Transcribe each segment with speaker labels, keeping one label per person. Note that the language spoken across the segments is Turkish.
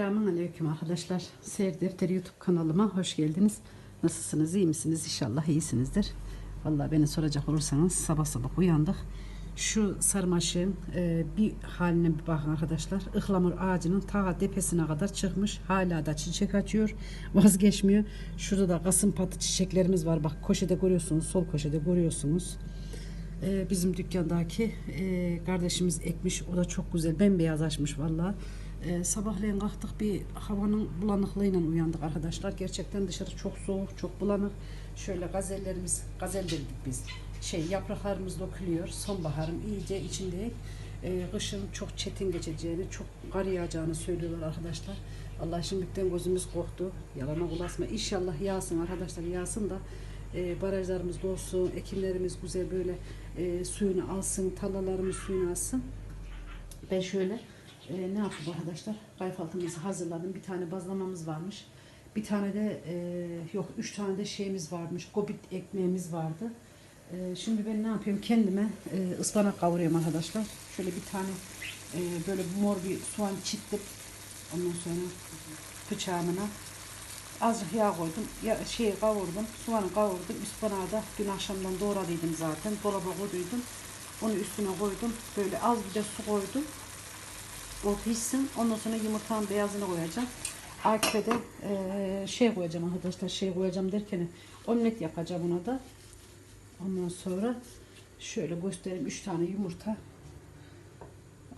Speaker 1: Selamun Aleyküm arkadaşlar. Seyir Defteri YouTube kanalıma hoş geldiniz. Nasılsınız, iyi misiniz? İnşallah iyisinizdir. Vallahi beni soracak olursanız sabah sabah uyandık. Şu sarmaşığın e, bir haline bir bakın arkadaşlar. Ihlamur ağacının ta tepesine kadar çıkmış. Hala da çiçek açıyor. Vazgeçmiyor. Şurada da kasım patı çiçeklerimiz var. Bak köşede görüyorsunuz. Sol köşede görüyorsunuz. Ee, bizim dükkandaki e, kardeşimiz ekmiş. O da çok güzel. Bembeyaz açmış vallahi. Ee, sabahleyin kalktık bir havanın bulanıklığıyla uyandık arkadaşlar. Gerçekten dışarı çok soğuk, çok bulanık. Şöyle gazellerimiz, gazel dedik biz. Şey yapraklarımız dökülüyor. Sonbaharın iyice içindeyiz. Ee, kışın çok çetin geçeceğini, çok kar yağacağını söylüyorlar arkadaşlar. Allah şimdiden gözümüz korktu. Yalana ulaşma. İnşallah yağsın arkadaşlar yağsın da e, barajlarımız dolsun, ekinlerimiz güzel böyle e, suyunu alsın, tarlalarımız suyunu alsın. Ben şöyle e, ne yaptım arkadaşlar? Kayfaltımızı hazırladım. Bir tane bazlamamız varmış. Bir tane de e, yok üç tane de şeyimiz varmış. Gobit ekmeğimiz vardı. E, şimdi ben ne yapıyorum? Kendime e, ıspanak kavuruyorum arkadaşlar. Şöyle bir tane e, böyle mor bir soğan çittim. Ondan sonra bıçağımına azıcık yağ koydum. Ya, şey kavurdum. Soğanı kavurdum. Ispanağı da dün akşamdan doğradıydım zaten. Dolaba koyduydum. Onu üstüne koydum. Böyle az bir de su koydum. O pişsin. Ondan sonra yumurtanın beyazını koyacağım. Akif'e de eee, şey koyacağım arkadaşlar. Şey koyacağım derken omlet yapacağım ona da. Ondan sonra şöyle göstereyim. 3 tane yumurta.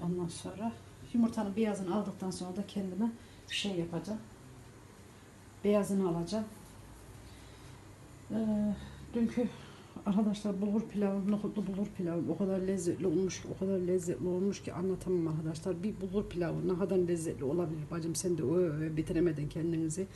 Speaker 1: Ondan sonra yumurtanın beyazını aldıktan sonra da kendime şey yapacağım. Beyazını alacağım. Ee, dünkü arkadaşlar bulgur pilavı, nohutlu bulgur pilavı o kadar lezzetli olmuş ki, o kadar lezzetli olmuş ki anlatamam arkadaşlar. Bir bulgur pilavı ne kadar lezzetli olabilir bacım sen de öve bitiremedin kendinizi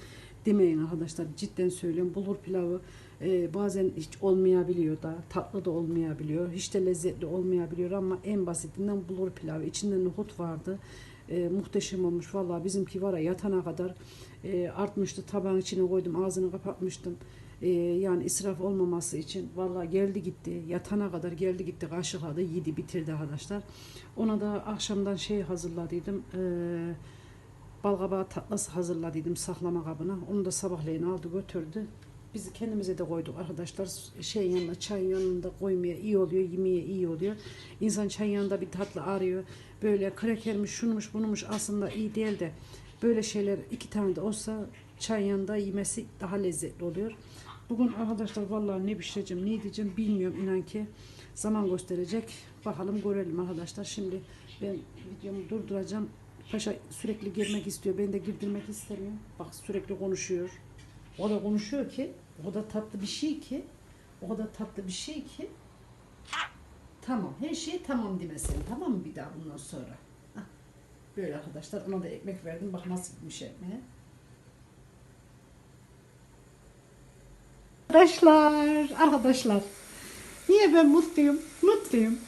Speaker 1: demeyin arkadaşlar. Cidden söylüyorum bulgur pilavı e, bazen hiç olmayabiliyor da tatlı da olmayabiliyor. Hiç de lezzetli olmayabiliyor ama en basitinden bulgur pilavı. içinde nohut vardı. E, muhteşem olmuş. Vallahi bizimki var ya yatana kadar e, artmıştı. Tabağın içine koydum. Ağzını kapatmıştım. E, yani israf olmaması için. Vallahi geldi gitti. Yatana kadar geldi gitti. Kaşıkladı. Yedi bitirdi arkadaşlar. Ona da akşamdan şey hazırladıydım. E, balgabağı tatlısı hazırladıydım saklama kabına. Onu da sabahleyin aldı götürdü. Biz kendimize de koyduk arkadaşlar. Şey yanında çay yanında koymaya iyi oluyor, yemeye iyi oluyor. İnsan çay yanında bir tatlı arıyor. Böyle krakermiş, şunmuş, bunumuş aslında iyi değil de böyle şeyler iki tane de olsa çay yanında yemesi daha lezzetli oluyor. Bugün arkadaşlar vallahi ne pişireceğim, ne diyeceğim bilmiyorum inan ki. Zaman gösterecek. Bakalım görelim arkadaşlar. Şimdi ben videomu durduracağım. Paşa sürekli girmek istiyor. Ben de girdirmek istemiyorum. Bak sürekli konuşuyor. O da konuşuyor ki o da tatlı bir şey ki o kadar tatlı bir şey ki tamam her şey tamam demesin tamam mı bir daha bundan sonra Hah, böyle arkadaşlar ona da ekmek verdim bak nasıl gitmiş ekmeğe arkadaşlar arkadaşlar niye ben mutluyum mutluyum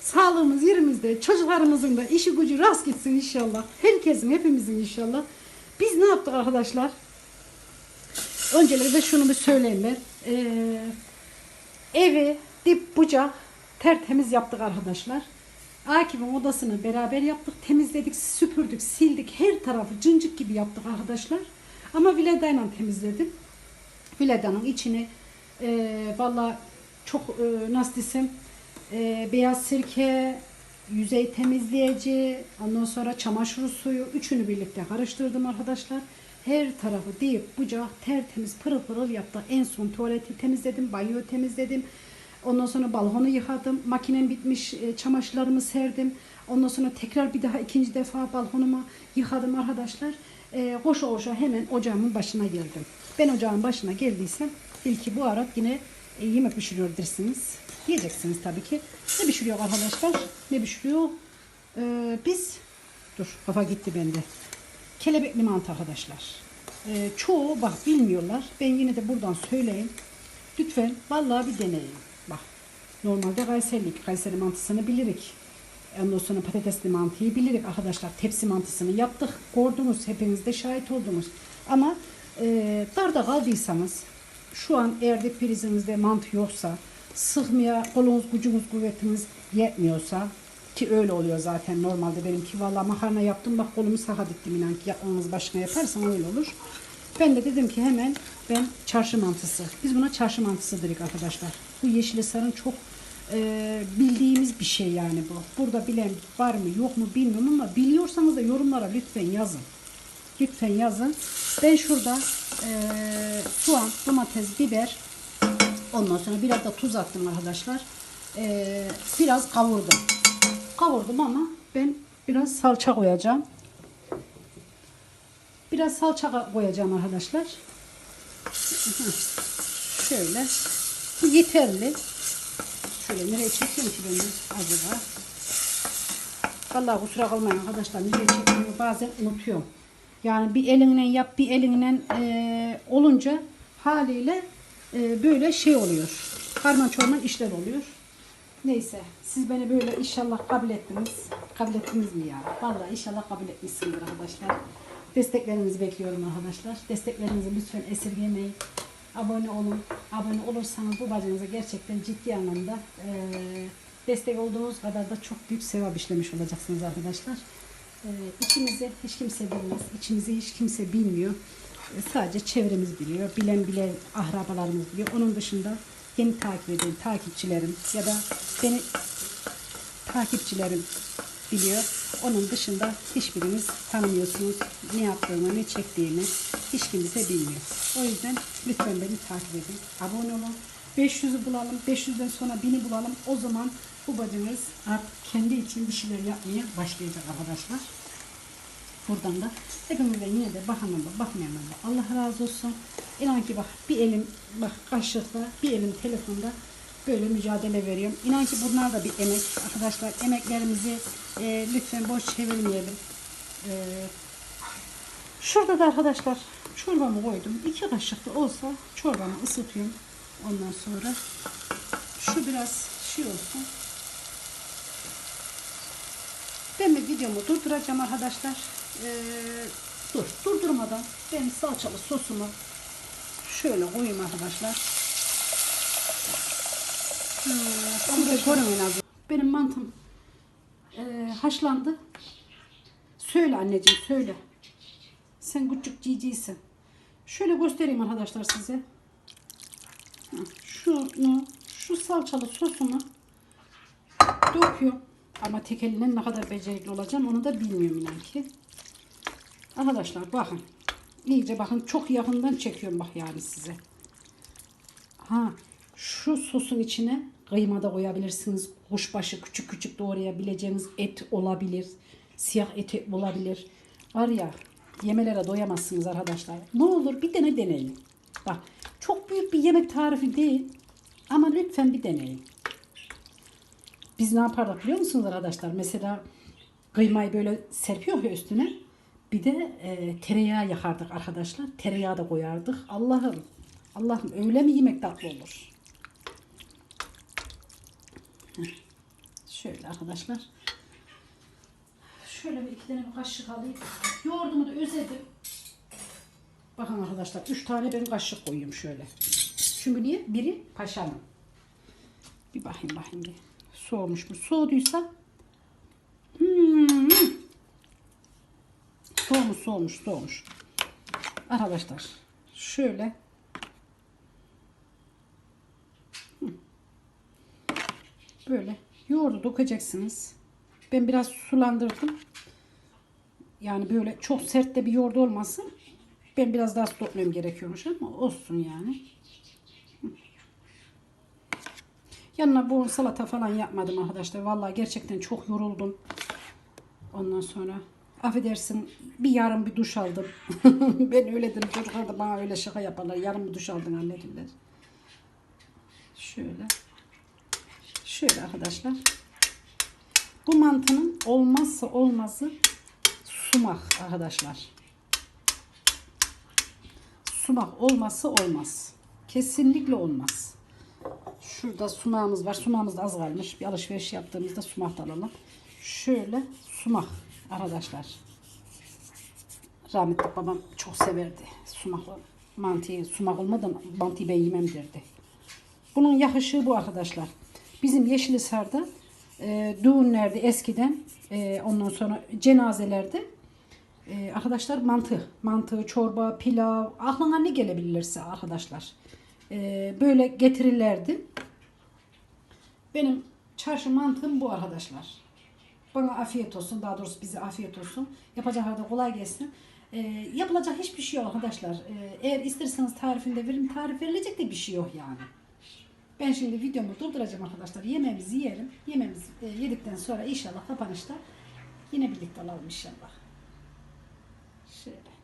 Speaker 1: sağlığımız yerimizde çocuklarımızın da işi gücü rast gitsin inşallah herkesin hepimizin inşallah biz ne yaptık arkadaşlar Öncelikle şunu bir söyleyeyim ben. Ee, evi dip bucak tertemiz yaptık arkadaşlar. Akif'in odasını beraber yaptık. Temizledik, süpürdük, sildik. Her tarafı cıncık gibi yaptık arkadaşlar. Ama viledayla temizledim. Viledanın içini e, valla çok e, nasıl desem e, beyaz sirke, yüzey temizleyici, ondan sonra çamaşır suyu üçünü birlikte karıştırdım arkadaşlar. Her tarafı deyip bucak tertemiz pırıl pırıl yaptık. En son tuvaleti temizledim, banyoyu temizledim. Ondan sonra balkonu yıkadım. Makinem bitmiş, e, çamaşırlarımı serdim. Ondan sonra tekrar bir daha ikinci defa balkonuma yıkadım arkadaşlar. E, koşa koşa hemen ocağımın başına geldim. Ben ocağın başına geldiysem ilki bu arada yine e, yemek pişiriyor dersiniz. Yiyeceksiniz tabii ki. Ne pişiriyor arkadaşlar? Ne pişiriyor? Ee, biz dur kafa gitti bende. Kelebekli mantı arkadaşlar. Ee, çoğu bak bilmiyorlar. Ben yine de buradan söyleyeyim. Lütfen vallahi bir deneyin. Bak normalde Kayserilik. Kayseri mantısını bilirik. Ondan sonra patatesli mantıyı bilirik arkadaşlar. Tepsi mantısını yaptık. Gördünüz. Hepiniz de şahit oldunuz. Ama e, darda kaldıysanız şu an eğer de prizinizde mantı yoksa sıkmaya kolunuz gücünüz kuvvetiniz yetmiyorsa Ki öyle oluyor zaten normalde benimki. Vallahi makarna yaptım bak kolumu saha diktim inan ki yapmamız başına yaparsan öyle olur. Ben de dedim ki hemen ben çarşı mantısı. Biz buna çarşı mantısı dedik arkadaşlar. Bu yeşil sarın çok e, bildiğimiz bir şey yani bu. Burada bilen var mı yok mu bilmiyorum ama biliyorsanız da yorumlara lütfen yazın. Lütfen yazın. Ben şurada e, soğan, domates, biber ondan sonra biraz da tuz attım arkadaşlar. E, biraz kavurdum. Kavurdum ama ben biraz salça koyacağım. Biraz salça koyacağım arkadaşlar. Şöyle. Bu yeterli. Şöyle nereye çekeyim ki ben acaba? Vallahi kusura kalmayın arkadaşlar. Nereye çektiğimi bazen unutuyorum. Yani bir elinle yap bir elinle e, olunca haliyle e, böyle şey oluyor. Karman çorman işler oluyor. Neyse siz beni böyle inşallah kabul ettiniz. Kabul ettiniz mi ya? Vallahi inşallah kabul etmişsinizdir arkadaşlar. Desteklerinizi bekliyorum arkadaşlar. Desteklerinizi lütfen esirgemeyin. Abone olun. Abone olursanız bu bacınıza gerçekten ciddi anlamda e, destek olduğunuz kadar da çok büyük sevap işlemiş olacaksınız arkadaşlar. E, içimizi hiç kimse bilmez. İçimizi hiç kimse bilmiyor. E, sadece çevremiz biliyor. Bilen bilen ahrabalarımız biliyor. Onun dışında yeni takip eden takipçilerim ya da beni takipçilerim biliyor. Onun dışında hiçbiriniz tanımıyorsunuz. Ne yaptığımı, ne çektiğimi hiç kimse bilmiyor. O yüzden lütfen beni takip edin. Abone olun. 500'ü bulalım. 500'den sonra 1000'i bulalım. O zaman bu bacımız artık kendi için bir şeyler yapmaya başlayacak arkadaşlar. Buradan da hepimizden yine de bakanlar da bakmayanlar da Allah razı olsun. İnan ki bak bir elim bak kaşıkla bir elim telefonda böyle mücadele veriyorum. İnan ki bunlar da bir emek. Arkadaşlar emeklerimizi e, lütfen boş çevirmeyelim. E, şurada da arkadaşlar çorbamı koydum. İki kaşık da olsa çorbamı ısıtıyorum. Ondan sonra şu biraz şey olsun. Ben bir videomu durduracağım arkadaşlar. Ee, dur, durdurmadan ben salçalı sosumu şöyle koyayım arkadaşlar. Siz azından. Benim mantım e, haşlandı. Söyle anneciğim söyle. Sen küçük cicisin. Şöyle göstereyim arkadaşlar size. Şunu, şu salçalı sosumu döküyorum. Ama tek eline ne kadar becerikli olacağım onu da bilmiyorum inan ki. Arkadaşlar bakın. İyice bakın çok yakından çekiyorum bak yani size. Ha şu sosun içine kıyma da koyabilirsiniz. Kuşbaşı küçük küçük doğrayabileceğiniz et olabilir. Siyah eti olabilir. Var ya yemelere doyamazsınız arkadaşlar. Ne olur bir dene deneyin. Bak çok büyük bir yemek tarifi değil. Ama lütfen bir deneyin. Biz ne yapardık biliyor musunuz arkadaşlar? Mesela kıymayı böyle serpiyor ya üstüne. Bir de e, tereyağı yakardık arkadaşlar. Tereyağı da koyardık. Allah'ım. Allah'ım öyle mi yemek tatlı olur? Şöyle arkadaşlar. Şöyle bir iki tane bir kaşık alayım. Yoğurdumu da özledim. Bakın arkadaşlar. Üç tane ben kaşık koyuyorum şöyle. Çünkü niye? Biri paşanın. Bir bakayım bakayım bir. Soğumuş mu? Soğuduysa hmm. soğumuş soğumuş soğumuş. Arkadaşlar şöyle böyle yoğurdu dökeceksiniz. Ben biraz sulandırdım. Yani böyle çok sert de bir yoğurt olmasın. Ben biraz daha su gerekiyormuş ama olsun yani. Yanına bol salata falan yapmadım arkadaşlar. Vallahi gerçekten çok yoruldum. Ondan sonra affedersin bir yarım bir duş aldım. ben öyle dedim. Çocuklar da bana öyle şaka yaparlar. Yarım bir duş aldın anne dediler. Şöyle. Şöyle arkadaşlar. Bu mantının olmazsa olmazı sumak arkadaşlar. Sumak olmazsa olmaz. Kesinlikle olmaz. Şurada sumağımız var. Sumağımız da az kalmış. Bir alışveriş yaptığımızda sumak da alalım. Şöyle sumak arkadaşlar. Rahmetli babam çok severdi sumaklı mantıyı. Sumak olmadan mantıyı ben yemem derdi. Bunun yakışığı bu arkadaşlar. Bizim Yeşilisar'da e, düğünlerde eskiden e, ondan sonra cenazelerde e, arkadaşlar mantı, mantı, çorba, pilav aklına ne gelebilirse arkadaşlar e, böyle getirirlerdi. Benim çarşı mantığım bu arkadaşlar. Bana afiyet olsun. Daha doğrusu bize afiyet olsun. Yapacaklar da kolay gelsin. Ee, yapılacak hiçbir şey yok arkadaşlar. Ee, eğer isterseniz tarifini de verin. Tarif verilecek de bir şey yok yani. Ben şimdi videomu durduracağım arkadaşlar. Yemeğimizi yiyelim. Yemeğimizi e, yedikten sonra inşallah kapanışta yine birlikte olalım inşallah. Şöyle.